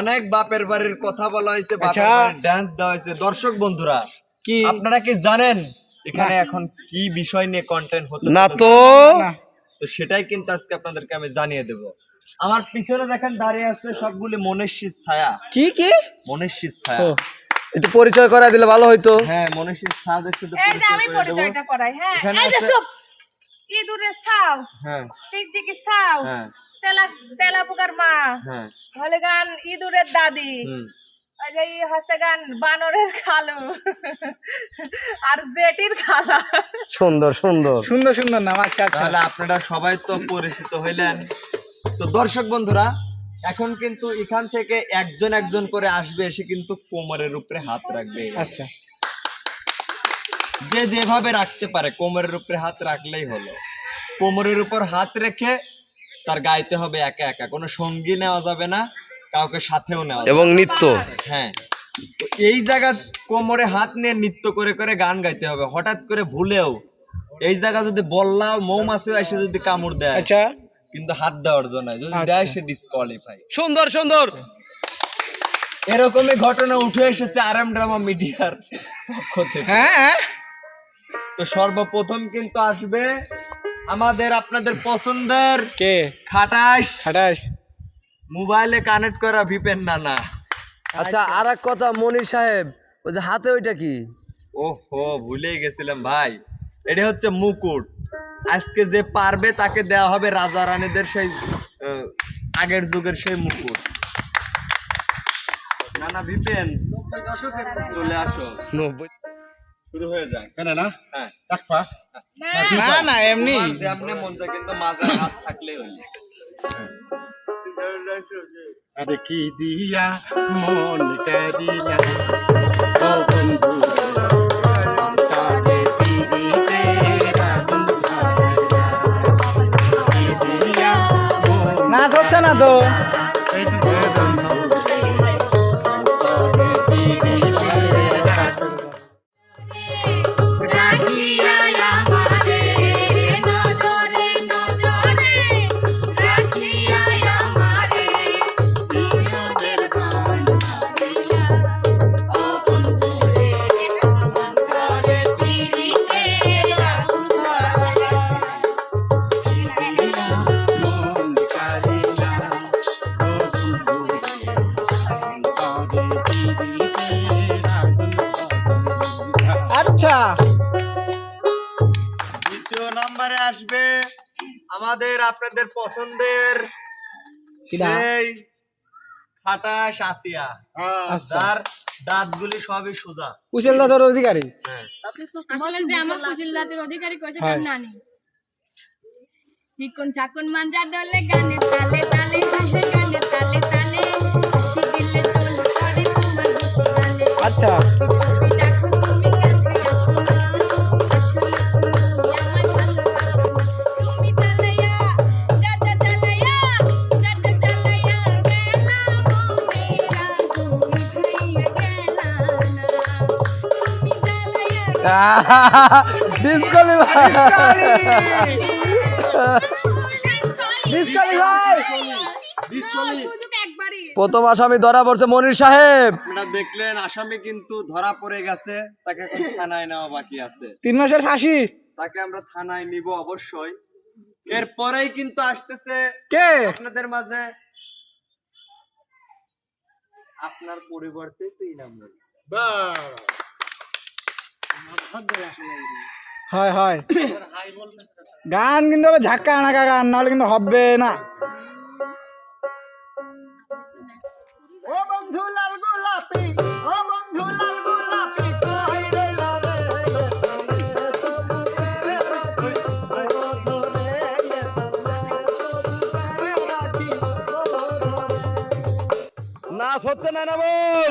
অনেক বাপের বাড়ির কথা বলা হয়েছে বাপের আচ্ছা। বাড়ির ডান্স দেওয়া হয়েছে। দর্শক বন্ধুরা কি? আপনারা কি জানেন এখানে এখন কি বিষয় নিয়ে কন্টেন্ট হতে না তো। তো সেটাই কিন্তু আজকে আপনাদেরকে আমি জানিয়ে দেব। আমার পিছনে দেখেন দাঁড়িয়ে আছে সবগুলি মনীষীর ছায়া। কি কি? মনীষীর ছায়া। একটু পরিচয় করা দিলে ভালো হইতো। হ্যাঁ মনীষীর ছায়াদের সাথে এই যে আমি পরিচয় করে দেব। পরিচয়টা করাই হ্যাঁ। এই যে সব ইঁদুরে সাও হ্যাঁ। টিকটিকি সাও হ্যাঁ। তেলা তেলা পোকার মা। হ্যাঁ। হলে গান ইঁদুরের দাদি। ওই হচ্ছে গান বানরের খালু। আর জেটির খালা। সুন্দর সুন্দর। সুন্দর সুন্দর নাম আচ্ছা আচ্ছা। তাহলে আপনারা সবাই তো পরিচিত হইলেন। তো দর্শক বন্ধুরা এখন কিন্তু এখান থেকে একজন একজন করে আসবে এসে কিন্তু কোমরের উপরে হাত রাখবে। আচ্ছা। যে যেভাবে রাখতে পারে কোমরের উপরে হাত রাখলেই হলো। কোমরের উপর হাত রেখে তার গাইতে হবে একা একা। কোনো সঙ্গী নেওয়া যাবে না কাউকে সাথেও নেওয়া এবং নৃত্য। হ্যাঁ। এই জায়গা কোমরে হাত নিয়ে নৃত্য করে করে গান গাইতে হবে হঠাৎ করে ভুলেও। এই জায়গা যদি বললা মৌমাছিও এসে যদি কামড় দেয় আচ্ছা। কিন্তু হাত দেওয়ার জন্য যদি আচ্ছা। দেয় সে ডিসকোয়ালিফাই সুন্দর সুন্দর। এরকমই ঘটনা উঠে এসেছে আরাম ড্রামা মিডিয়ার পক্ষ থেকে। হ্যাঁ। তো সর্বপ্রথম কিন্তু আসবে আমাদের আপনাদের পছন্দের কে? খাটাস খাটাস মোবাইলে কানেক্ট করা ভিপেন না না আচ্ছা। আর এক কথা মনির সাহেব ওই যে হাতে ওইটা কি? ওহো ভুলে গেছিলাম ভাই। এটা হচ্ছে মুকুট। আজকে যে পারবে তাকে দেওয়া হবে রাজা রানীদের সেই আগের যুগের সেই মুকুট। নানা ভিপেন চলে আসো। নব্বই। শুরু হয়ে যায়। কেন না? হ্যাঁ। পা না। না এমনি। যেমনে মন চায় কিন্তু মাঝে হাত থাকলেই হলো আরে কি দিয়া মন কারিলা ও বন্ধু নাচ হচ্ছে না তো? আমাদের আপনাদের পছন্দের সেই খাটা সাতিয়া। আচ্ছা। দাঁতগুলি সবই সোজা। কুশল দাদার অধিকারী? হ্যাঁ। আসলে যে আমার অধিকারী। তার নানি চিকন চাকন মাঞ্জা ডলে গানে তালে তালে তালাইয়া ডিসকলি প্রথম আসামি ধরা পড়ছে মনির সাহেব। আপনারা দেখলেন আসামি কিন্তু ধরা পড়ে গেছে তাকে এখন থানায় নেওয়া বাকি আছে। তিন মাসের ফাঁসি? তাকে আমরা থানায় নিব অবশ্যই। এরপরেই কিন্তু আসতেছে কে? আপনাদের মাঝে। আপনার পরিবর্তে তো ইনাম রইল। হয় হয় গান কিন্তু হবে ঝাক্কা আনাকা গান নাহলে কিন্তু হবে না। ও বন্ধু লাল গোলাপি ও বন্ধু লাল গোলাপি কই রে লালে নাচ হচ্ছে না না বল?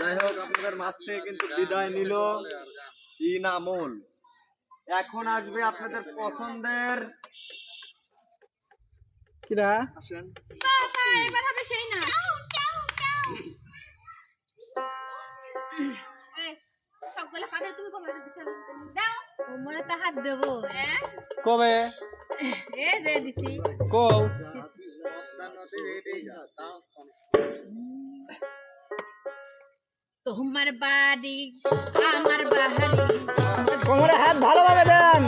যাই হোক আপনাদের মাছ থেকে কিন্তু বিদায় নিল। ইনামুল এখন আসবে আপনাদের পছন্দের। কিরা? আসেন। এবার হবে সেই না। সবগুলো কাদের তুমি কবে দিচ্ছ দাও ওমরে তো হাত দেবো। হ্যাঁ? কবে? এ যে দিছি। কও। তোমার বাড়ি আমার বাহারি। কোমরে হাত ভালোভাবে দেন।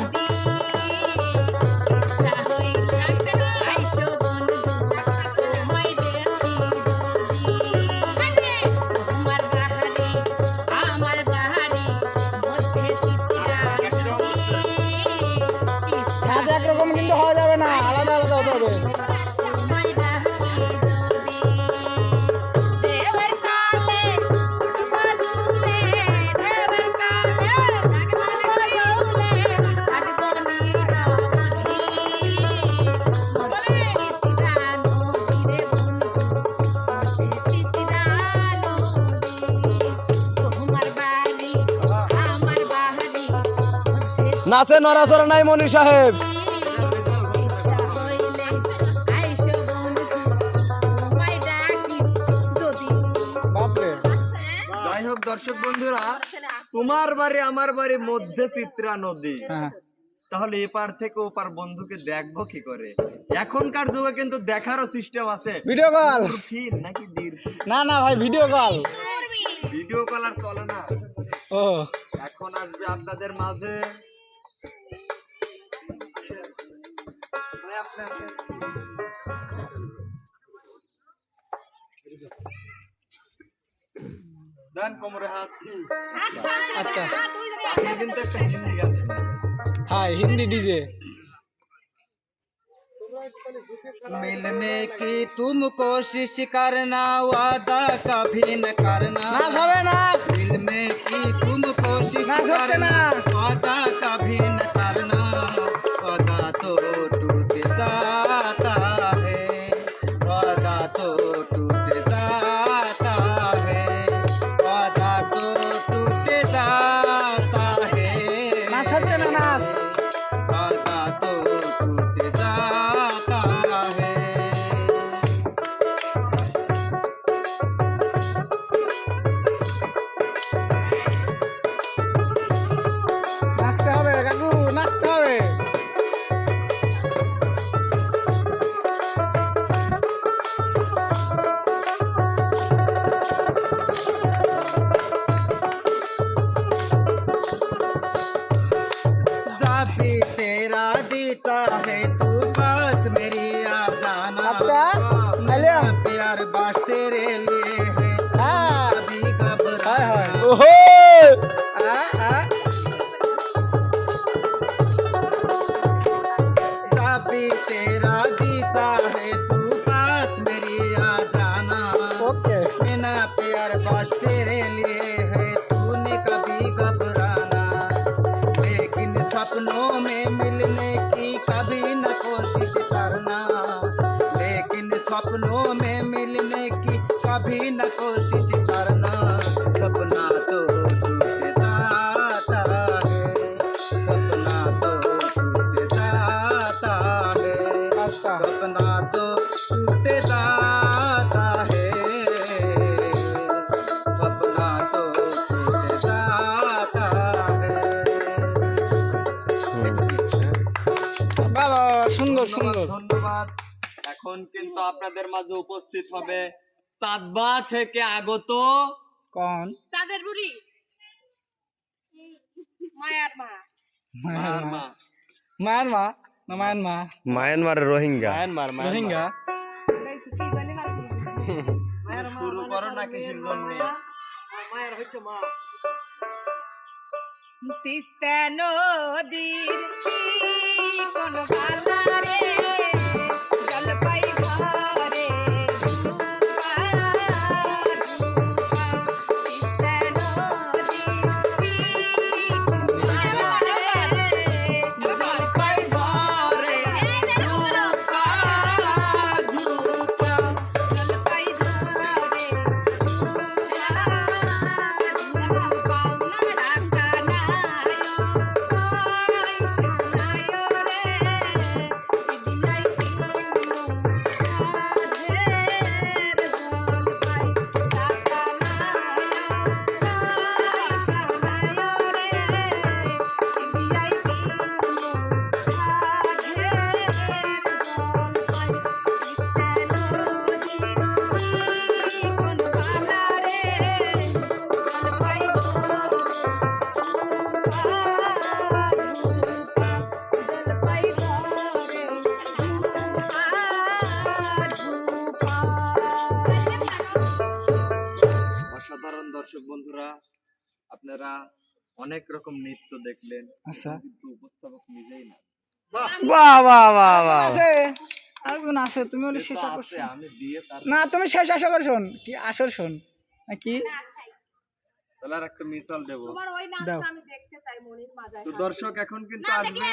নাচে নড়াচড়া নাই মনির সাহেব। যাই হোক দর্শক বন্ধুরা তোমার বাড়ি আমার বাড়ি মধ্যে চিত্রা নদী। হ্যাঁ। তাহলে এপার থেকে ওপার বন্ধুকে দেখব কি করে? এখনকার যুগে কিন্তু দেখারও সিস্টেম আছে। ভিডিও কল নাকি না না ভাই ভিডিও কল ভিডিও কল আর চলে না। ও। এখন আসবে আপনাদের মাঝে। अच्छा। हाँ हिंदी डीजे मिलने की तुम कोशिश करना वादा कभी न करना। नाच ना। नाच मिलने की तुम कोशिश करना वादा कभी ओहो! काफ़ी तेरा जीता है तू साथ मेरी आ जाना ओके। बिना प्यार बस तेरे लिए है तूने कभी घबराना। लेकिन सपनों में मिलने की कभी न कोशिश करना। लेकिन सपनों में मिलने की कभी न कोशिश কিন্তু আপনাদের মাঝে উপস্থিত হবে সাতবা থেকে আগত কোন? চাঁদের বুড়ি। মায়ার মা। মার মা। মায়ান মা? না মায়ান মা। মায়ানমারের রোহিঙ্গা। মায়ানমার রোহিঙ্গা? বলে শুরু করো না কিসের জন্য মায়ের হচ্ছে মা। তিস্তা নদীর কোন পালারে অসাধারণ দর্শক বন্ধুরা আপনারা অনেক রকম নৃত্য দেখলেন আচ্ছা। কিন্তু উপস্থাপক নিজেই না। বাহ বাহ বাহ বাহ। আছে আরেকজন আছে তুমি বলে শেষ আকর্ষণ। আমি না তুমি শেষ আশা করছন কি আসর শোন কি তাহলে আর একটা মিসাল দেবো। তো দর্শক এখন কিন্তু আসবে।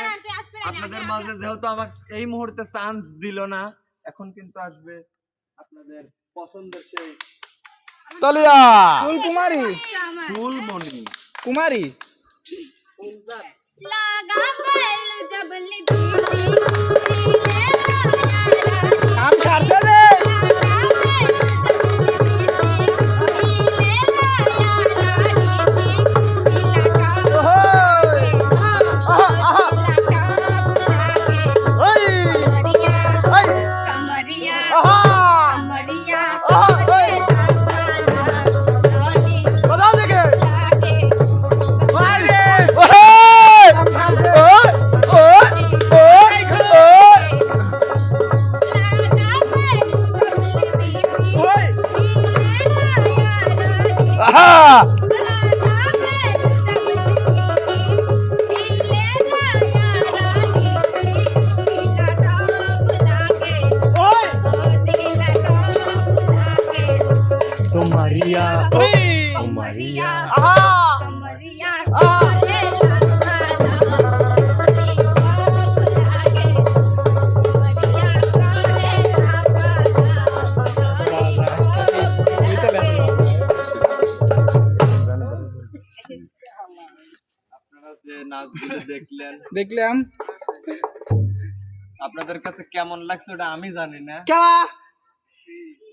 আপনাদের মাঝে যেহেতু আমাকে এই মুহূর্তে চান্স দিল না এখন কিন্তু আসবে আপনাদের পছন্দের সেই তলিয়া! ফুল কুমারী। ফুলমণি কুমারী লাগা বেল জব লিপি কাম ছাড়ছে রে। ha! দেখলেন। দেখলাম। আপনাদের কাছে কেমন লাগছে ওটা আমি জানি না। খেলা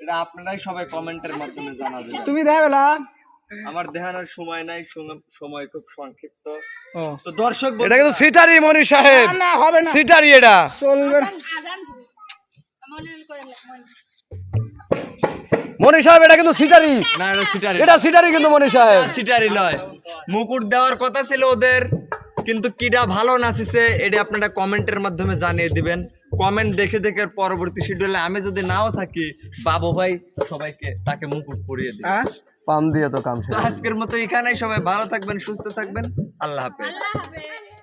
এটা আপনারাই সবাই কমেন্টের মাধ্যমে জানাবেন। তুমি দেখেলা আমার দেখানোর সময় নাই সময় খুব সংক্ষিপ্ত। তো দর্শক এটা কিন্তু সিটারি মনি সাহেব। না, হবে না। সিটারি এটা। চলবে মনি সাহেব এটা কিন্তু সিটারি। না এটা সিটারি এটা সিটারি কিন্তু মনি সাহেব। সিটারি লয় মুকুট দেওয়ার কথা ছিল ওদের। কিন্তু কিডা ভালো নাচিছে এটা আপনারা কমেন্টের মাধ্যমে জানিয়ে দিবেন। কমেন্ট দেখে দেখে পরবর্তী শিডিউলে আমি যদি নাও থাকি বাবু ভাই সবাইকে তাকে মুকুট পরিয়ে দিই হ্যাঁ? পাম দিয়ে তো কাম শেষ। আজকের মতো এখানেই সবাই ভালো থাকবেন সুস্থ থাকবেন। আল্লাহ হাফেজ। আল্লাহ হাফেজ।